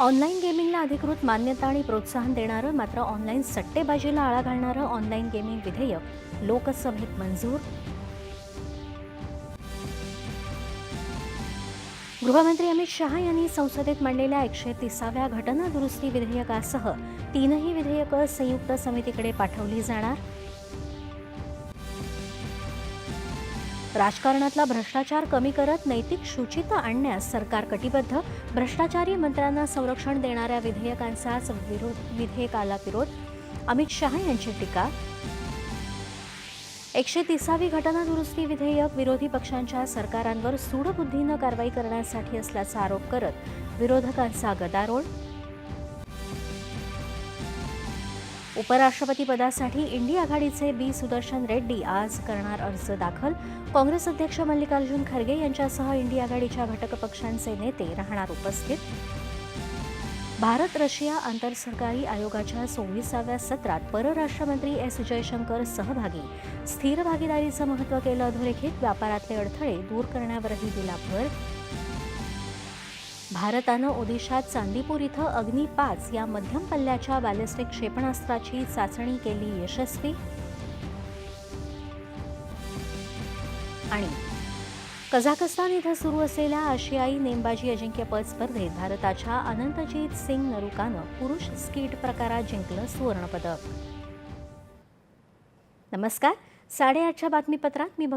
Online गेमिंगला अधिकृत मान्यता आणि प्रोत्साहन देणारं मात्र ऑनलाईन सट्टेबाजीला आळा घालणारं ऑनलाईन गेमिंग विधेयक लोकसभेत मंजूर. गृहमंत्री अमित शहा यांनी संसदेत मांडलेल्या एकशे तिसाव्या घटना दुरुस्ती विधेयकासह तीनही विधेयकं संयुक्त समितीकडे पाठवली जाणार. राजकारणातला भ्रष्टाचार कमी करत नैतिक शुचिता आणण्यास सरकार कटिबद्ध. भ्रष्टाचारी मंत्र्यांना संरक्षण देणाऱ्या विधेयकांचाच विरोध विधेयकाला विरोध अमित शहा यांची टीका. एकशे तिसावी घटना दुरुस्ती विधेयक विरोधी पक्षांच्या सरकारांवर सूडबुद्धीनं कारवाई करण्यासाठी असल्याचा आरोप करत विरोधकांचा गदारोळ. उपराष्ट्रपती पदासाठी इंडिया आघाडीचे बी सुदर्शन रेड्डी आज करणार अर्ज दाखल. काँग्रेस अध्यक्ष मल्लिकार्जुन खरगे यांच्यासह इंडिया आघाडीच्या घटक पक्षांचे नेते राहणार उपस्थित. भारत रशिया आंतरसरकारी आयोगाच्या सव्वीसाव्या सत्रात परराष्ट्रमंत्री एस जयशंकर सहभागी. स्थिर भागीदारीचं महत्त्व केलं अधोरेखित व्यापारातले अडथळे दूर करण्यावरही दिला भर भारतानं ओदिशात चांदीपूर इथं अग्नी पाच या मध्यम पल्ल्याच्या बॅलिस्टिक क्षेपणास्त्राची चाचणी केली यशस्वी. आणि कझाकस्तान इथं सुरू असलेल्या आशियाई नेमबाजी अजिंक्यपद स्पर्धेत भारताच्या अनंतजीत सिंग नरुकानं पुरुष स्कीट प्रकारात जिंकलं सुवर्णपदक. नमस्कार. साडेआठच्या बातमीपत्रात मी भक्ती